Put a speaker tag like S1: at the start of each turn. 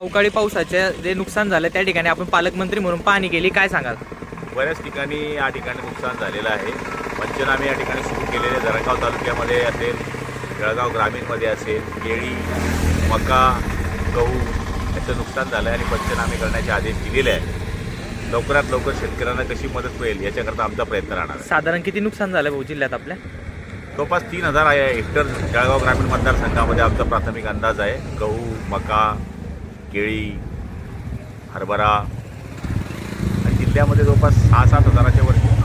S1: अवकाळी पावसाचे जे नुकसान झालं त्या ठिकाणी आपण पालकमंत्री म्हणून पाहणी केली काय सांगाल?
S2: बऱ्याच ठिकाणी या ठिकाणी नुकसान झालेलं आहे. पंचनामे या ठिकाणी सुरू केलेले धरणगाव तालुक्यामध्ये असेल जळगाव ग्रामीणमध्ये असेल केळी मका गहू याचं नुकसान झालं आहे आणि पंचनामे करण्याचे आदेश दिलेले आहे लवकरात लवकर शेतकऱ्यांना कशी मदत होईल याच्याकरता आमचा प्रयत्न राहणार आहे.
S1: साधारण किती नुकसान झालं भाऊ जिल्ह्यात आपल्या?
S2: जवळपास तीन हजार आहे. हेक्टर जळगाव ग्रामीण मतदारसंघामध्ये आमचा प्राथमिक अंदाज आहे. गहू मका केळी हरभरा. आणि जिल्ह्यामध्ये जवळपास सहा सात हजाराच्या वरती